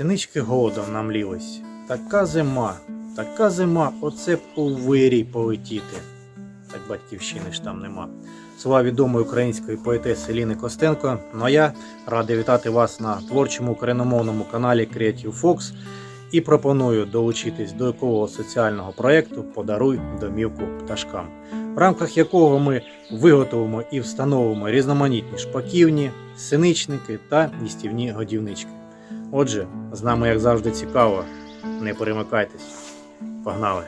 Синички голодом намлілись. Така зима, така зима, оце б у вирій полетіти. Так батьківщини ж там нема. Слова відомої української поетеси Ліни Костенко. Ну а я радий вітати вас на творчому україномовному каналі Creative Fox і пропоную долучитись до якого соціального проєкту Подаруй домівку пташкам, в рамках якого ми виготовимо і встановимо різноманітні шпаківні, синичники та їстівні годівнички. Отже, з нами, як завжди, цікаво. Не перемикайтесь. Погнали!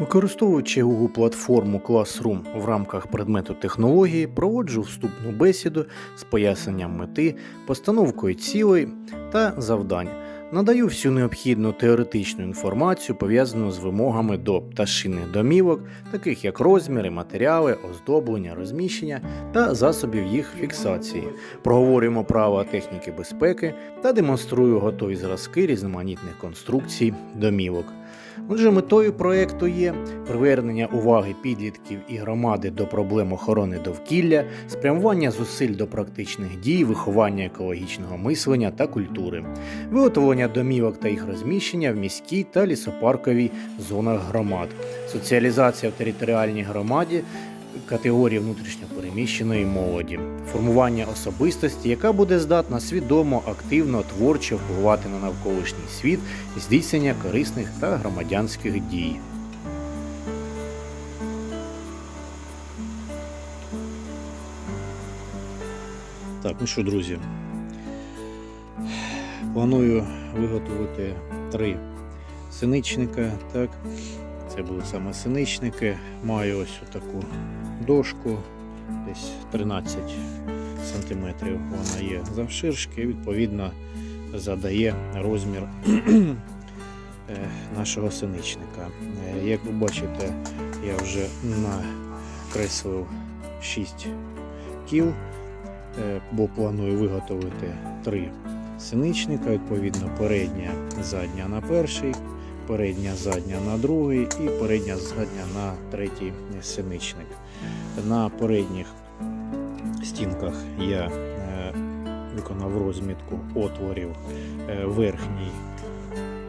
Використовуючи Google платформу Classroom в рамках предмету технології, проводжу вступну бесіду з поясненням мети, постановкою цілей та завдань. Надаю всю необхідну теоретичну інформацію, пов'язану з вимогами до пташиних домівок, таких як розміри, матеріали, оздоблення, розміщення та засобів їх фіксації. Проговорюємо правила техніки безпеки та демонструю готові зразки різноманітних конструкцій домівок. Отже, метою проекту є привернення уваги підлітків і громади до проблем охорони довкілля, спрямування зусиль до практичних дій, виховання екологічного мислення та культури, виготовлення домівок та їх розміщення в міській та лісопарковій зонах громад, соціалізація в територіальній громаді категорії внутрішньопереміщеної молоді, формування особистості, яка буде здатна свідомо, активно, творчо впливати на навколишній світ, здійснення корисних та громадянських дій. Так, ну що, друзі, планую виготовити три синичника. Так, це будуть саме синичники. Маю ось таку дошку, десь 13 см вона є завширшки, відповідно задає розмір е, нашого синичника. Е, Як ви бачите, я вже накреслив 6 кіл, е, бо планую виготовити 3 синичника, відповідно, передня, задня на перший, передня задня на другий і передня задня на третій синичник. На передніх стінках я е, виконав розмітку отворів. Е, верхній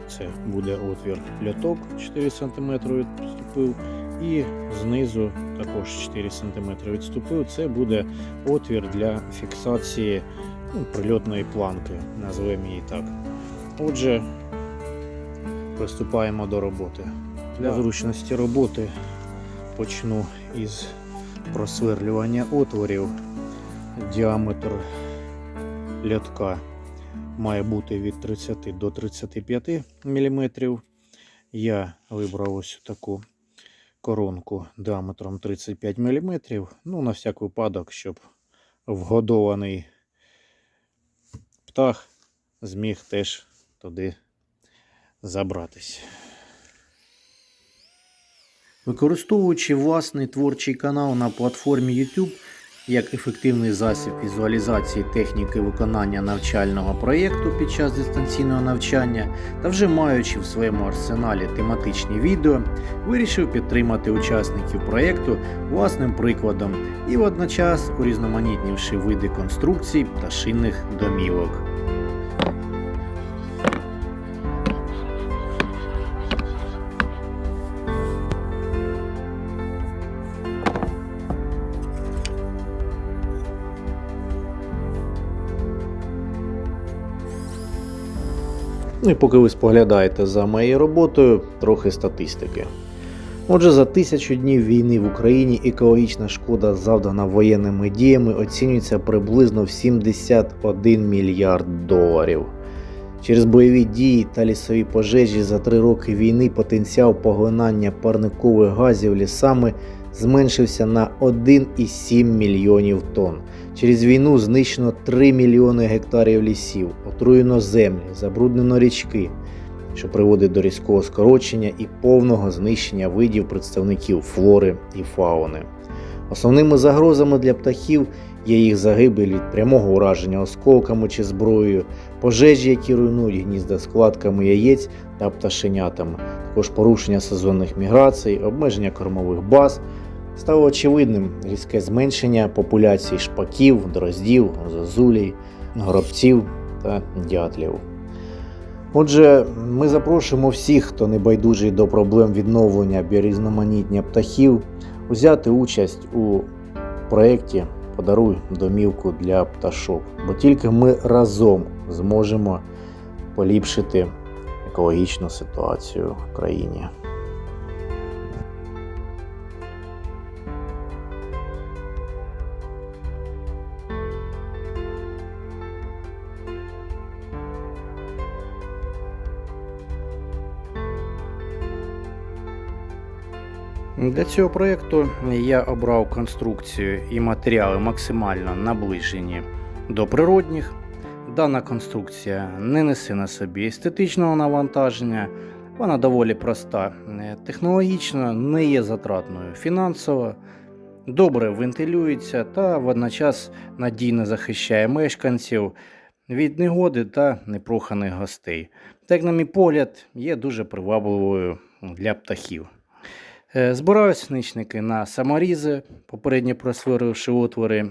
це буде отвір льоток 4 см відступив, і знизу також 4 см відступив. Це буде отвір для фіксації ну, прильотної планки, назвемо її так. Отже, приступаємо до роботи. Для зручності роботи почну із просверлювання отворів. Діаметр льотка має бути від 30 до 35 мм. Я вибрав ось таку коронку діаметром 35 мм. Ну, на всяк випадок, щоб вгодований птах зміг теж туди забратись. Використовуючи власний творчий канал на платформі YouTube як ефективний засіб візуалізації техніки виконання навчального проєкту під час дистанційного навчання та вже маючи в своєму арсеналі тематичні відео, вирішив підтримати учасників проєкту власним прикладом і водночас урізноманітнівши види конструкцій пташиних домівок. І поки ви споглядаєте за моєю роботою, трохи статистики. Отже, за тисячу днів війни в Україні екологічна шкода, завдана воєнними діями, оцінюється приблизно в 71 мільярд доларів. Через бойові дії та лісові пожежі за три роки війни потенціал поглинання парникових газів лісами зменшився на 1,7 мільйонів тонн. Через війну знищено 3 мільйони гектарів лісів, отруєно землі, забруднено річки, що приводить до різкого скорочення і повного знищення видів представників флори і фауни. Основними загрозами для птахів є їх загибель від прямого ураження осколками чи зброєю, пожежі, які руйнують гнізда складками яєць та пташенятами, також порушення сезонних міграцій, обмеження кормових баз. Стало очевидним різке зменшення популяції шпаків, дроздів, зозулій, горобців та дятлів. Отже, ми запрошуємо всіх, хто не байдужий до проблем відновлення біорізноманіття птахів, взяти участь у проєкті Подаруй домівку для пташок, бо тільки ми разом зможемо поліпшити екологічну ситуацію в країні. Для цього проєкту я обрав конструкцію і матеріали максимально наближені до природних. Дана конструкція не несе на собі естетичного навантаження, вона доволі проста е, технологічно, не є затратною фінансово, добре вентилюється та водночас надійно захищає мешканців від негоди та непроханих гостей. Так, на мій погляд, є дуже привабливою для птахів. Е, Збираю сничники на саморізи, попередньо просвиривши отвори,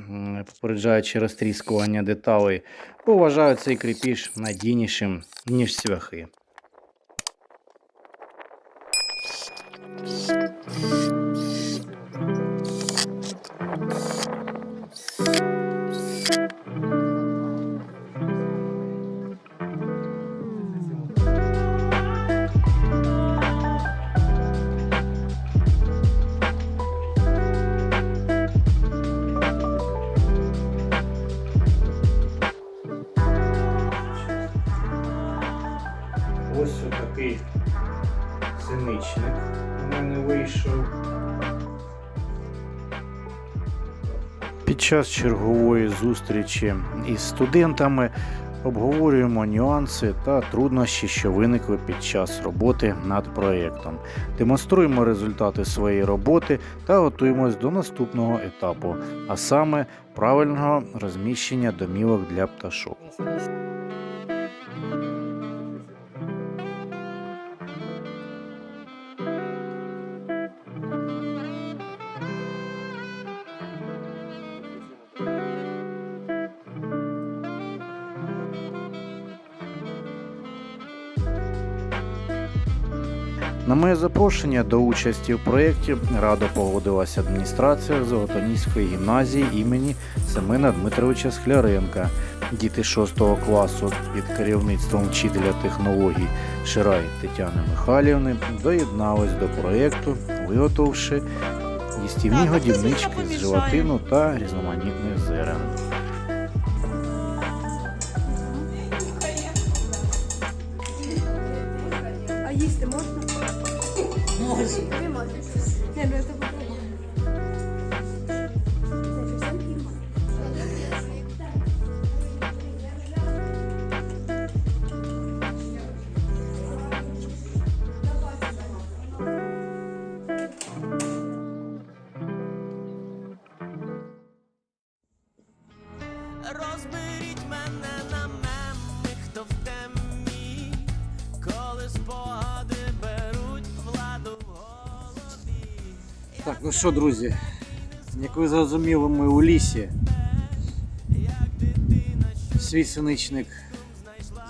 попереджаючи розтріскування деталей, бо вважаю цей кріпіж надійнішим, ніж цвяхи. Під час чергової зустрічі із студентами обговорюємо нюанси та труднощі, що виникли під час роботи над проєктом. Демонструємо результати своєї роботи та готуємось до наступного етапу, а саме правильного розміщення домівок для пташок. На моє запрошення до участі в проєкті радо погодилася адміністрація Золотоніської гімназії імені Семена Дмитровича Скляренка. Діти 6 класу під керівництвом вчителя технологій Ширай Тетяни Михайлівни доєднались до проєкту, виготовивши їстівні годівнички з желатину та різноманітних зерен. Alves. Ну що, друзі, як ви зрозуміли, ми у лісі. Свій синичник,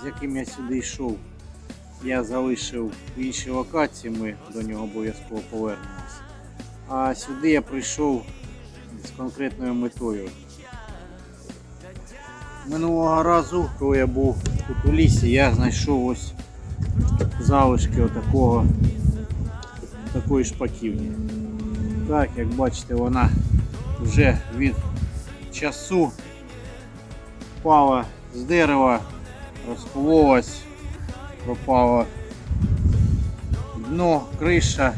з яким я сюди йшов, я залишив в іншій локації, ми до нього обов'язково повернемось. А сюди я прийшов з конкретною метою. Минулого разу, коли я був тут у лісі, я знайшов ось залишки отакого, такої шпаківні. Так, як бачите, вона вже від часу впала з дерева, розкололась, пропала дно, криша.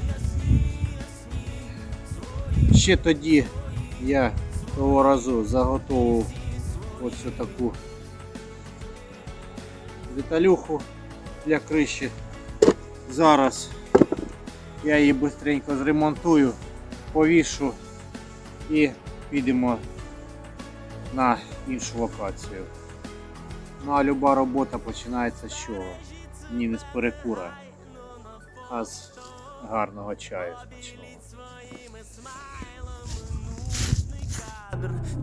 Ще тоді я того разу заготовив ось таку деталюху для криші. Зараз я її швидко зремонтую повішу і підемо на іншу локацію. Ну а люба робота починається з чого? Ні, не з перекура, а з гарного чаю смачного.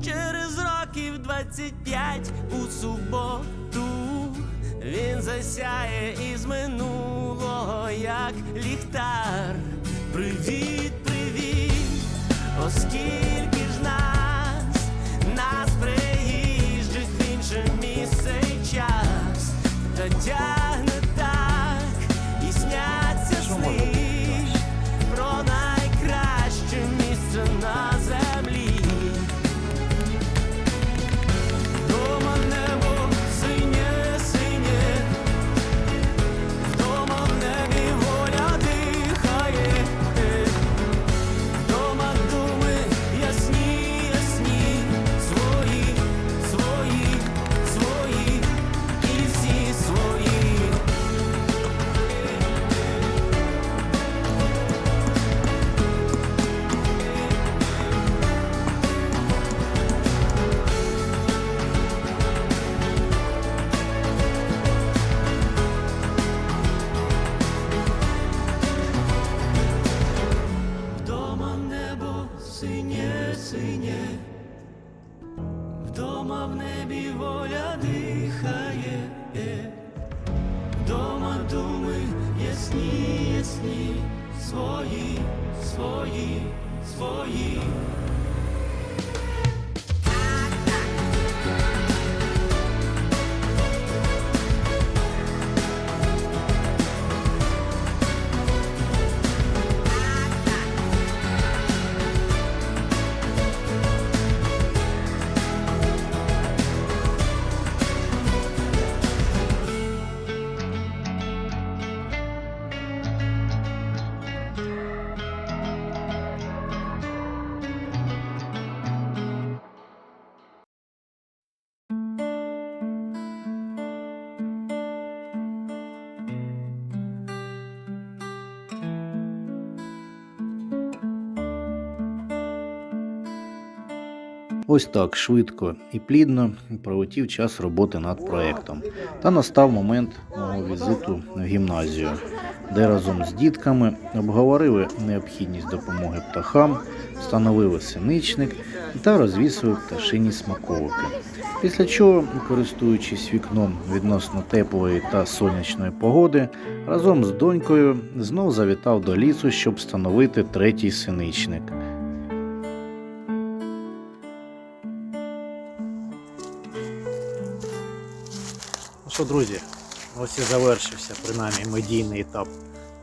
Через років 25 у суботу він засяє із минулого, як ліхтар. Привіт, оскільки ж нас, нас приїжджих інше місце час, думи ясні, ясні, свої, свої, свої. Ось так швидко і плідно пролетів час роботи над проектом. Та настав момент мого візиту в гімназію, де разом з дітками обговорили необхідність допомоги птахам, встановили синичник та розвісили пташині смаковики. Після чого, користуючись вікном відносно теплої та сонячної погоди, разом з донькою знов завітав до лісу, щоб встановити третій синичник. Що, друзі, ось і завершився принаймні медійний етап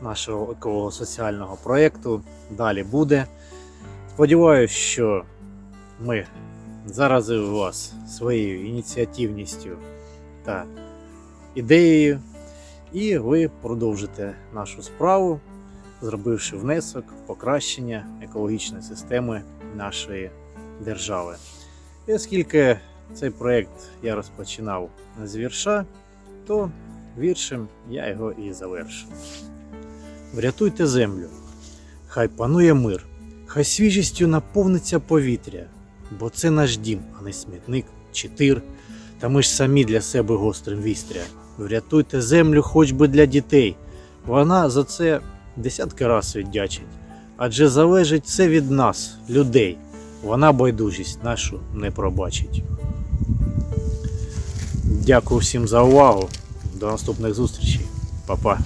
нашого еколого соціального проєкту. Далі буде. Сподіваюсь, що ми заразили вас своєю ініціативністю та ідеєю, і ви продовжите нашу справу, зробивши внесок в покращення екологічної системи нашої держави. І оскільки цей проєкт я розпочинав з вірша, то віршем я його і завершу. Врятуйте землю, хай панує мир, хай свіжістю наповниться повітря, бо це наш дім, а не смітник чи тир. Та ми ж самі для себе гострим вістря. Врятуйте землю хоч би для дітей. Вона за це десятки раз віддячить. Адже залежить все від нас, людей. Вона байдужість нашу не пробачить. Дякую всім за увагу. До наступних зустрічей. Па-па.